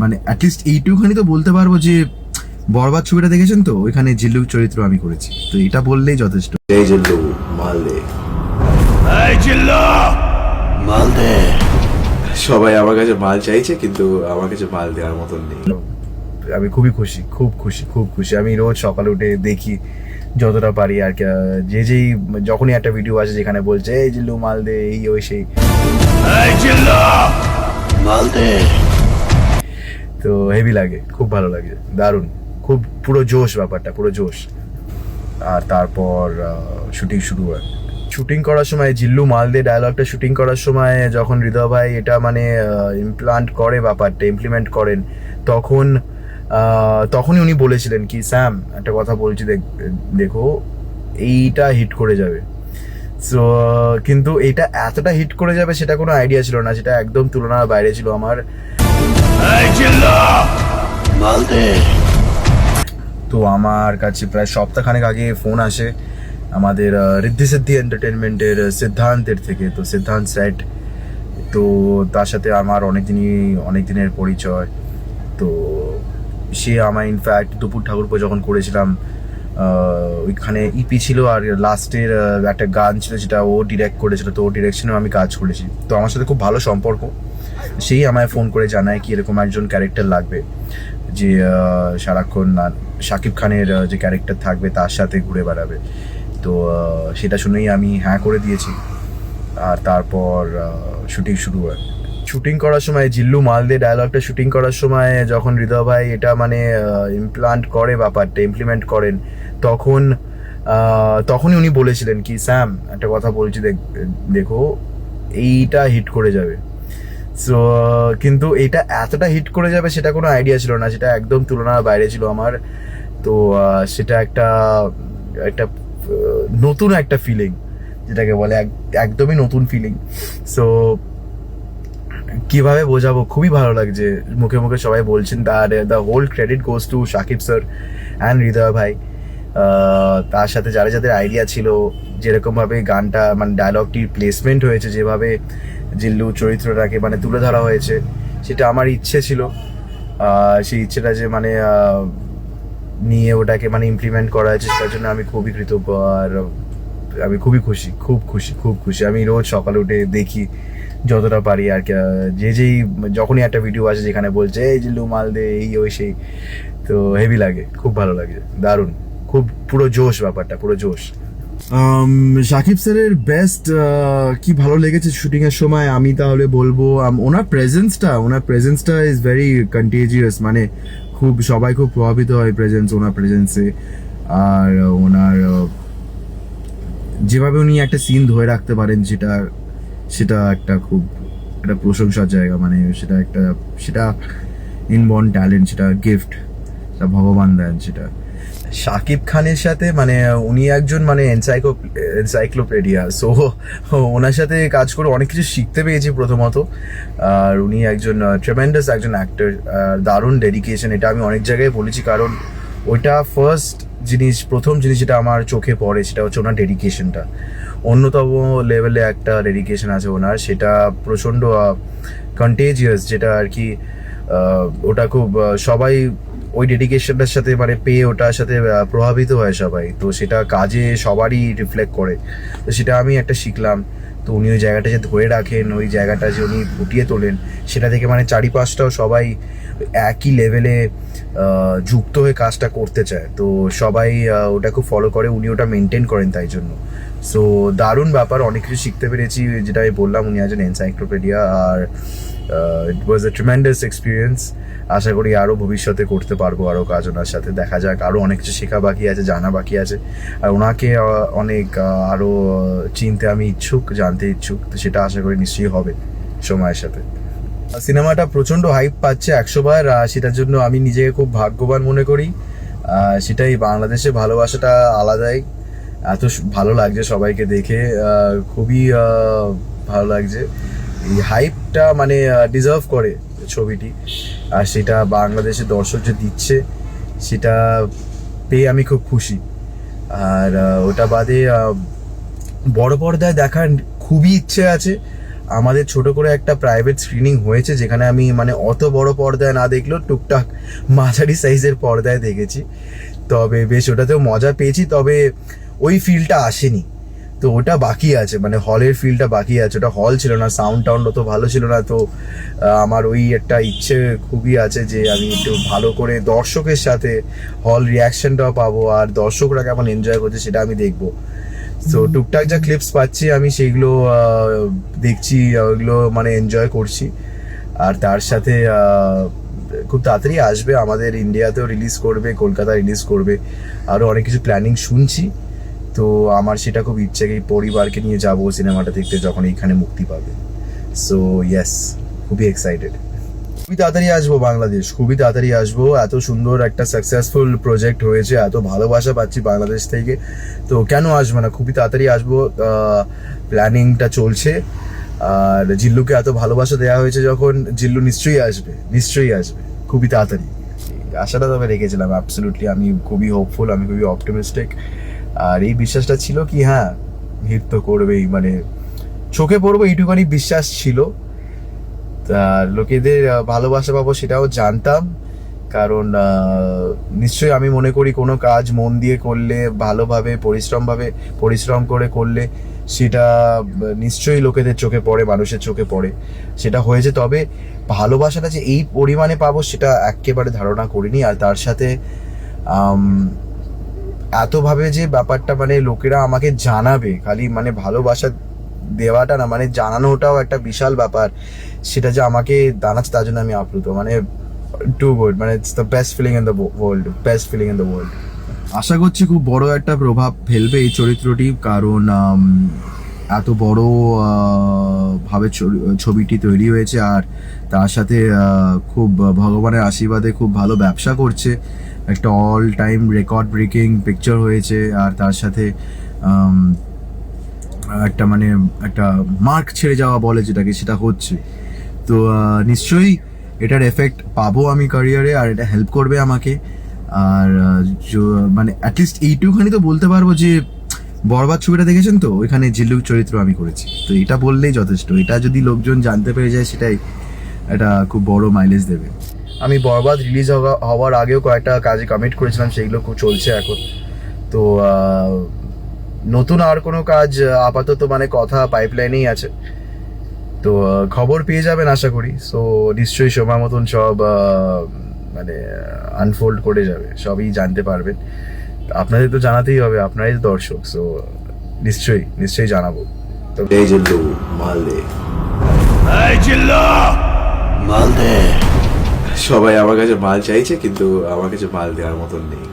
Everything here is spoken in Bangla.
মানে অ্যাটলিস্ট এইটুখানি তো বলতে পারব যে বরবাদ ছবিটা দেখেছেন তো? ওইখানে জিল্লু চরিত্র আমি করেছি। তো এটা বললেই যথেষ্ট। এই জিল্লু মাল দে মাল দে সবাই আমার কাছে মাল চাইছে কিন্তু আমার কাছে মাল দেওয়ার মতন নেই। আমি খুবই খুশি খুব খুশি খুব খুশি। আমি রোজ সকালে উঠে দেখি যতটা পারি আর কি। যে যেই যখনই একটা ভিডিও আছে যেখানে বলছে এই জিল্লু মাল দে এই ওই সেই। মাল দে তো হেভি লাগে, খুব ভালো লাগে, দারুণ। খুব পুরো জোশ ব্যাপারটা, পুরো জোশ। আর তারপর শুটিং শুরু হয়। শুটিং করার সময়, জিল্লু মালদে ডায়লগটা শুটিং করার সময়, যখন হৃদয় ভাই এটা মানে ইমপ্লান্ট করে ব্যাপারটা ইমপ্লিমেন্ট করেন, তখন তখনই উনি বলেছিলেন কি, স্যাম, একটা কথা বলছি, দেখ এইটা হিট করে যাবে। সো কিন্তু এটা এতটা হিট করে যাবে, সেটা কোনো আইডিয়া ছিল না, সেটা একদম তুলনার বাইরে ছিল আমার। তো আমার কাছে প্রায় সপ্তাহখানেক আগে ফোন আসে আমাদের রিদ্ধি সিদ্ধি এন্টারটেনমেন্টের সিদ্ধান্তের থেকে। তো সিদ্ধান্ত সেট তো তার সাথে আমার অনেক দিনই অনেক দিনের পরিচয়। তো সে আমার ইনফ্যাক্ট দুপুর ঠাকুরপো যখন করেছিলাম ওইখানে ইপি ছিল আর লাস্টের একটা গান ছিল যেটা ও ডিরেক্ট করেছিল তো ও ডিরেকশনেও আমি কাজ করেছি। তো আমার সাথে খুব ভালো সম্পর্ক। সেই আমায় ফোন করে জানায় কি এরকম একজন ক্যারেক্টার লাগবে। যে সারাক্ষণ শাকিব খানের যে ক্যারেক্টার থাকবে তার সাথে ঘুরে বেড়াবে। তো সেটা শুনেই আমি হ্যাঁ করে দিয়েছি। আর তারপর শুটিং শুরু হয়। শুটিং করার সময় জিল্লু মালদে ডায়লগটা শুটিং করার সময় যখন হৃদয় ভাই এটা মানে ইমপ্লান্ট করে ব্যাপারটা ইমপ্লিমেন্ট করেন, তখন তখনই উনি বলেছিলেন কি, স্যাম, একটা কথা বলছি, দেখো এইটা হিট করে যাবে। সো কিন্তু এটা এতটা হিট করে যাবে সেটা কোনো আইডিয়া ছিল না, সেটা একদম তুলনার বাইরে ছিল আমার। তো সেটা একটা একটা নতুন একটা ফিলিং যেটাকে বলে এক- একদমই নতুন ফিলিং সো কীভাবে বোঝাবো? খুবই ভালো লাগছে। মুখে মুখে সবাই বলছেন তার the whole credit goes to Shakib sir and Hridoy ভাই। তার সাথে যারা যাদের আইডিয়া ছিল যেরকমভাবে গানটা মানে ডায়লগটির প্লেসমেন্ট হয়েছে, যেভাবে জিল্লু চরিত্রটাকে মানে তুলে ধরা হয়েছে, সেটা আমার ইচ্ছে ছিল। সেই ইচ্ছেটা যে মানে নিয়ে ওটাকে মানে ইমপ্লিমেন্ট করা হয়েছে, সেটার জন্য আমি খুবই কৃতজ্ঞ আর আমি খুবই খুশি, খুব খুশি খুব খুশি। আমি রোজ সকালে উঠে দেখি যতটা পারি আর কি। যে যেই, যখনই একটা ভিডিও আছে যেখানে বলছে, এই জিল্লু মাল দে, এই ওই সেই, তো হেভি লাগে, খুব ভালো লাগে, দারুণ। খুব, পুরো জোশ ব্যাপারটা, পুরো জোশ। শাকিব স্যারের বেস্ট কি ভালো লেগেছে শুটিং এর সময়? আমি তাহলে বলব ওনার প্রেজেন্সটা ওনার প্রেজেন্সটা ইজ ভেরি কন্টেজিয়াস মানে খুব, সবাই খুব প্রভাবিত হয় প্রেজেন্স ওনার প্রেজেন্সে আর ওনার যেভাবে উনি একটা সিন ধরে রাখতে পারেন, সেটা সেটা একটা খুব, একটা প্রশংসার জায়গা মানে সেটা একটা, সেটা ইনবর্ন ট্যালেন্ট সেটা গিফট সেটা ভগবান দেন, সেটা। শাকিব খানের সাথে মানে উনি একজন মানে এনসাইক্লো এনসাইক্লোপিডিয়া সো ওনার সাথে কাজ করে অনেক কিছু শিখতে পেয়েছি প্রথমত। আর উনি একজন ট্রেমেন্ডাস একজন অ্যাক্টর দারুণ ডেডিকেশন এটা আমি অনেক জায়গায় বলেছি, কারণ ওইটা ফার্স্ট জিনিস, প্রথম জিনিস যেটা আমার চোখে পড়ে, সেটা হচ্ছে ওনার ডেডিকেশনটা অন্যতম লেভেলে একটা ডেডিকেশন আছে ওনার, সেটা প্রচণ্ড কন্টেজিয়াস যেটা আর কি ওটা খুব সবাই ওই ডেডিকেশনটার সাথে মানে পেয়ে ওটার সাথে প্রভাবিত হয় সবাই। তো সেটা কাজে সবারই রিফ্লেক্ট করে। তো সেটা আমি একটা শিখলাম। তো উনি ওই জায়গাটা যে ধরে রাখেন, ওই জায়গাটা যে উনি ফুটিয়ে তোলেন, সেটা থেকে মানে চারিপাশটাও সবাই একই লেভেলে যুক্ত হয়ে কাজটা করতে চায়। তো সবাই ওটা খুব ফলো করে, উনি ওটা মেনটেন করেন তাই জন্য। সো দারুণ ব্যাপার অনেক কিছু শিখতে পেরেছি। যেটা আমি বললাম উনি একজন encyclopedia R it was a tremendous experience আশা করি আরও ভবিষ্যতে করতে পারব আরও কাজ ওনার সাথে। দেখা যাক আরও অনেক কিছু শেখা বাকি আছে জানা বাকি আছে। আর ওনাকে অনেক আরও চিনতে আমি ইচ্ছুক জানতে ইচ্ছুক তো সেটা আশা করি নিশ্চয়ই হবে সময়ের সাথে। সিনেমাটা প্রচণ্ড হাইপ পাচ্ছে একশো বার আহ, সেটার জন্য আমি নিজেকে খুব ভাগ্যবান মনে করি। সেটাই বাংলাদেশে ভালোবাসাটা আলাদাই। এত ভালো লাগছে সবাইকে দেখে খুবই ভালো লাগছে। এই হাইপটা মানে ডিজার্ভ করে ছবিটি। আর সেটা বাংলাদেশের দর্শক যে দিচ্ছে, সেটা পেয়ে আমি খুব খুশি। আর ওটা বাদে বড় পর্দায় দেখার খুবই ইচ্ছে আছে। আমাদের ছোট করে একটা প্রাইভেট স্ক্রিনিং হয়েছে, যেখানে আমি মানে অত বড় পর্দায় না দেখলেও টুকটাক মাঝারি সাইজের পর্দায় দেখেছি। তবে বেশ, ওটাতেও মজা পেয়েছি। তবে ওই ফিলটা আসেনি। তো ওটা বাকি আছে মানে হলের ফিলটা বাকি আছে। ওটা হল ছিল না সাউন্ড টাউন্ড অত ভালো ছিল না। তো আমার ওই একটা ইচ্ছে খুবই আছে যে আমি একটু ভালো করে দর্শকের সাথে হল রিয়াকশনটাও পাবো আর দর্শকরা কেমন এনজয় করছে সেটা আমি দেখব। তো টুকটাক যা ক্লিপস পাচ্ছি আমি সেইগুলো দেখছি ওগুলো মানে এনজয় করছি। আর তার সাথে খুব তাড়াতাড়ি আসবে। আমাদের ইন্ডিয়াতেও রিলিজ করবে কলকাতা রিলিজ করবে। আরও অনেক কিছু প্ল্যানিং শুনছি। তো আমার সেটা খুব ইচ্ছে কি পরিবারকে নিয়ে যাব সিনেমাটা দেখতে যখন এইখানে মুক্তি পাবে। সো ইয়েস খুবই এক্সাইটেড খুবই তাড়াতাড়ি আসব বাংলাদেশ, খুবই তাড়াতাড়ি আসব। এত সুন্দর একটা সাকসেসফুল প্রজেক্ট হয়েছে, এত ভালোবাসা পাচ্ছি বাংলাদেশ থেকে। তো কেন আসব না, খুবই তাড়াতাড়ি আসব। প্ল্যানিংটা চলছে। আর জিল্লুকে এত ভালোবাসা দেওয়া হয়েছে যখন, জিল্লু নিশ্চয়ই আসবে নিশ্চয়ই আসবে। খুবই তাড়াতাড়ি। আশাটা তবে রেখেছিলাম অ্যাবসলিউটলি আমি খুবই হোপফুল আমি খুবই অপটিমিস্টিক আর এই বিশ্বাসটা ছিল কি হ্যাঁ হিট তো করবেই মানে চোখে পড়ব এইটুখানি বিশ্বাস ছিল। তা লোকেদের ভালোবাসা পাবো সেটাও জানতাম। কারণ নিশ্চয়ই আমি মনে করি কোনো কাজ মন দিয়ে করলে, ভালোভাবে, পরিশ্রমভাবে, পরিশ্রম করে করলে সেটা নিশ্চয়ই লোকেদের চোখে পড়ে, মানুষের চোখে পড়ে। সেটা হয়েছে, তবে ভালোবাসাটা যে এই পরিমাণে পাবো সেটা একেবারে ধারণা করিনি। আর তার সাথে এতভাবে যে ব্যাপারটা মানে লোকেরা আমাকে জানাবে, খালি মানে ভালোবাসা দেওয়াটা না মানে জানানোটাও একটা বিশাল ব্যাপার। সেটা যে আমাকে জানাচ্ছে তার জন্য আমি আপ্লুত। মানে টু গুড মানে it's the best feeling in the world best feeling in the world আশা করছি খুব বড় একটা প্রভাব ফেলবে এই চরিত্রটি, কারণ এত বড় ভাবে ছবিটি তৈরি হয়েছে আর তার সাথে খুব ভগবানের আশীর্বাদে খুব ভালো ব্যবসা করছে। একটা all time record breaking picture হয়েছে আর তার সাথে একটা মানে একটা মার্ক ছেড়ে যাওয়া বলে যেটাকে সেটা হচ্ছে। তো নিশ্চয়ই এটার এফেক্ট পাবো আমি ক্যারিয়ারে আর এটা হেল্প করবে আমাকে। আর মানে অ্যাটলিস্ট এইটুখানি তো বলতে পারব যে বরবাদ ছবিটা দেখেছেন তো? ওইখানে জিল্লু চরিত্র আমি করেছি। তো এটা বললেই যথেষ্ট। এটা যদি লোকজন জানতে পেরে যায় সেটাই এটা খুব বড় মাইলেজ দেবে। আমি বরবাদ রিলিজ হওয়ার আগেও কয়েকটা কাজে কমিট করেছিলাম সেগুলো খুব চলছে এখন। তো নতুন আর কোনো কাজ আপাতত মানে কথা পাইপলাইনেই আছে। তো খবর পেয়ে যাবেন আশা করি। সো নিশ্চয়ই সময় মতন সব মানে আনফোল্ড করে যাবে। সবই জানতে পারবেন। আপনাদের তো জানাতেই হবে আপনারাই তো দর্শক। সো নিশ্চয়ই নিশ্চয়ই জানাব। তো এই জিল্লু মাল দে। মাল দে। সবাই আমার কাছে মাল চাইছে কিন্তু আমার কাছে মাল দেওয়ার মতন নেই।